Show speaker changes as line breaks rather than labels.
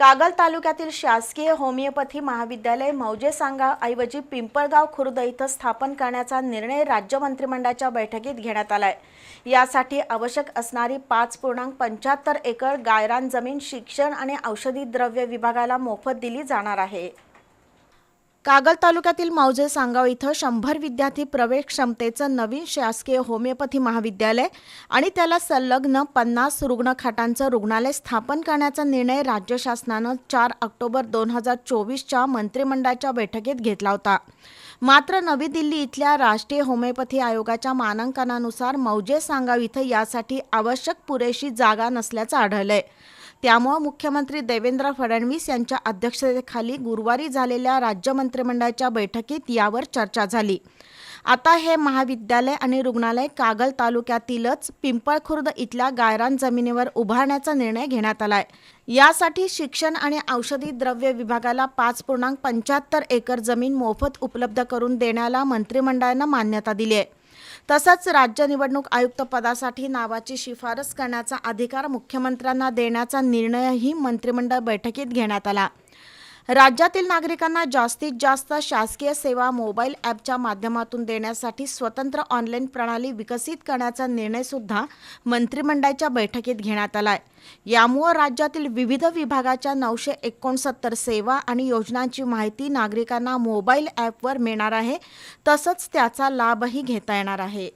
कागल तालुक्यातील शासकीय होमिओपॅथी महाविद्यालय मौजे सांगा ऐवजी पिंपळगाव खुर्द इथं स्थापन करण्याचा निर्णय राज्य मंत्रिमंडळाच्या बैठकीत घेण्यात आलाय. यासाठी आवश्यक असणारी पाच पूर्णांक पंच्याहत्तर एकर गायरान जमीन शिक्षण आणि औषधी द्रव्य विभागाला मोफत दिली जाणार आहे. कागल तालुक्यातील मौजे सांगाव इथं शंभर विद्यार्थी प्रवेश क्षमतेचं नवीन शासकीय होमिओपॅथी महाविद्यालय आणि त्याला संलग्न पन्नास रुग्णखाटांचं रुग्णालय स्थापन करण्याचा निर्णय राज्य शासनानं चार ऑक्टोबर दोन हजार चोवीसच्या मंत्रिमंडळाच्या बैठकीत घेतला होता. मात्र नवी दिल्ली इथल्या राष्ट्रीय होमिओपॅथी आयोगाच्या मानांकनानुसार मौजे सांगाव इथं यासाठी आवश्यक पुरेशी जागा नसल्याचं आढळलंय. त्यामुळं मुख्यमंत्री देवेंद्र फडणवीस यांच्या अध्यक्षतेखाली गुरुवारी झालेल्या राज्य मंत्रिमंडळाच्या बैठकीत यावर चर्चा झाली. आता हे महाविद्यालय आणि रुग्णालय कागल तालुक्यातीलच पिंपळखुर्द इथल्या गायरान जमिनीवर उभारण्याचा निर्णय घेण्यात आलाय. यासाठी शिक्षण आणि औषधी द्रव्य विभागाला पाच पूर्णांक पंच्याहत्तर एकर जमीन मोफत उपलब्ध करून देण्याला मंत्रिमंडळानं मान्यता दिली आहे तसंच राज्य निवडणूक आयुक्त पदासाठी नावाची शिफारस करण्याचा अधिकार मुख्यमंत्र्यांना देण्याचा निर्णयही मंत्रिमंडळ बैठकीत घेण्यात आला. राज्यातील नागरिकांना जास्तीत जास्त शासकीय सेवा मोबाईल ॲपच्या माध्यमातून देण्यासाठी स्वतंत्र ऑनलाईन प्रणाली विकसित करण्याचा निर्णयसुद्धा मंत्रिमंडळाच्या बैठकीत घेण्यात आला आहे यामुळे राज्यातील विविध विभागाच्या नऊशे एकोणसत्तर सेवा आणि योजनांची माहिती नागरिकांना मोबाईल ॲपवर मिळणार आहे. तसंच त्याचा लाभही घेता येणार आहे.